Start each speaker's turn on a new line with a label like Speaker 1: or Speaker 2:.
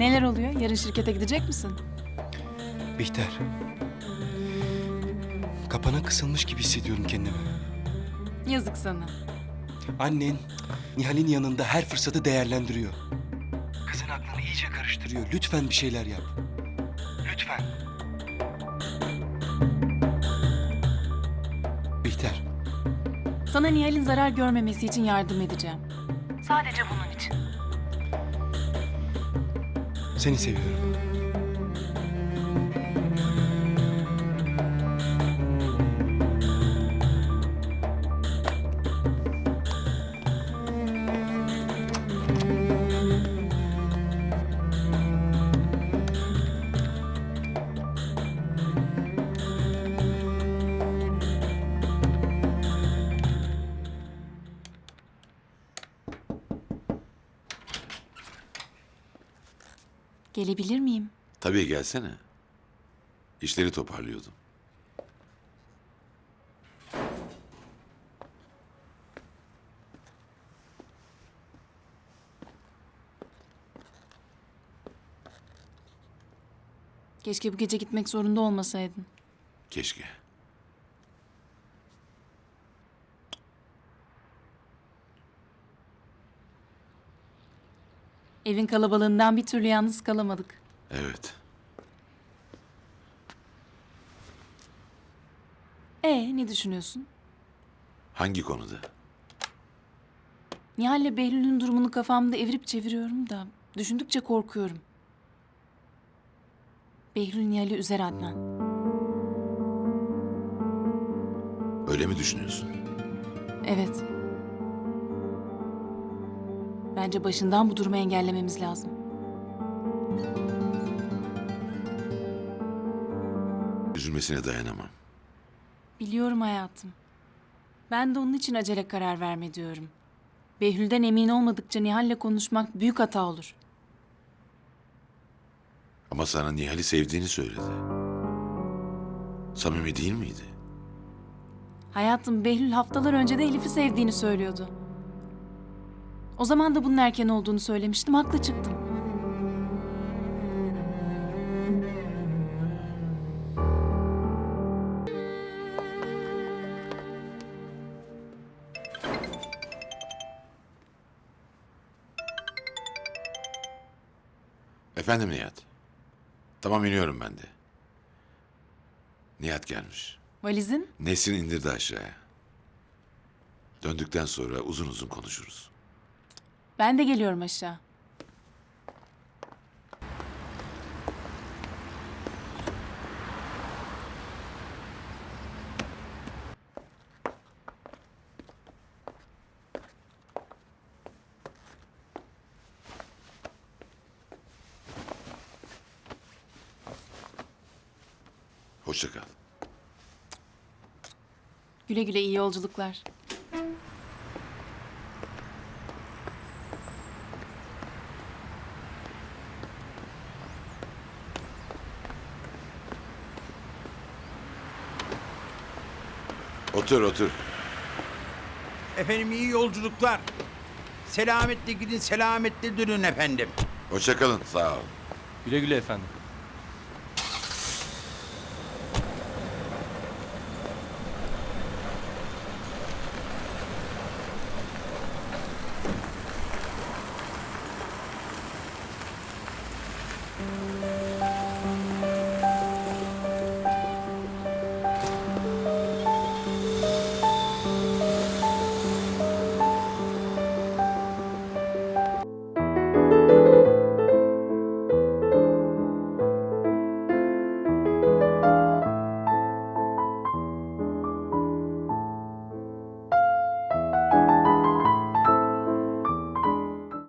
Speaker 1: Neler oluyor? Yarın şirkete gidecek misin?
Speaker 2: Bihter. Kapana kısılmış gibi hissediyorum kendimi.
Speaker 1: Yazık sana.
Speaker 2: Annen Nihal'in yanında her fırsatı değerlendiriyor. Kızın aklını iyice karıştırıyor. Lütfen bir şeyler yap. Lütfen. Bihter.
Speaker 1: Sana Nihal'in zarar görmemesi için yardım edeceğim. Sadece bunun
Speaker 2: Seni seviyorum.
Speaker 1: Gelebilir miyim?
Speaker 3: Tabii gelsene. İşleri toparlıyordum.
Speaker 1: Keşke bu gece gitmek zorunda olmasaydın.
Speaker 3: Keşke.
Speaker 1: Evin kalabalığından bir türlü yalnız kalamadık.
Speaker 3: Evet.
Speaker 1: Ee, ne düşünüyorsun?
Speaker 3: Hangi konuda?
Speaker 1: Nihal'le Behlül'ün durumunu kafamda evirip çeviriyorum da düşündükçe korkuyorum. Behlül Nihal'i üzer Adnan.
Speaker 3: Öyle mi düşünüyorsun?
Speaker 1: Evet. Bence başından bu durumu engellememiz lazım.
Speaker 3: Üzülmesine dayanamam.
Speaker 1: Biliyorum hayatım. Ben de onun için acele karar verme diyorum. Behlül'den emin olmadıkça Nihal'le konuşmak büyük hata olur.
Speaker 3: Ama sana Nihal'i sevdiğini söyledi. Samimi değil miydi?
Speaker 1: Hayatım Behlül haftalar önce de Elif'i sevdiğini söylüyordu. O zaman da bunun erken olduğunu söylemiştim, haklı çıktım.
Speaker 3: Efendim Nihat. Tamam iniyorum ben de. Nihat gelmiş.
Speaker 1: Valizin?
Speaker 3: Nesrin indirdi aşağıya. Döndükten sonra uzun uzun konuşuruz.
Speaker 1: Ben de geliyorum aşağı.
Speaker 3: Hoşça kal.
Speaker 1: Güle güle iyi yolculuklar.
Speaker 3: Otur otur.
Speaker 4: Efendim iyi yolculuklar. Selametle gidin, selametle dönün efendim.
Speaker 3: Hoşça kalın. Sağ ol.
Speaker 5: Güle güle efendim.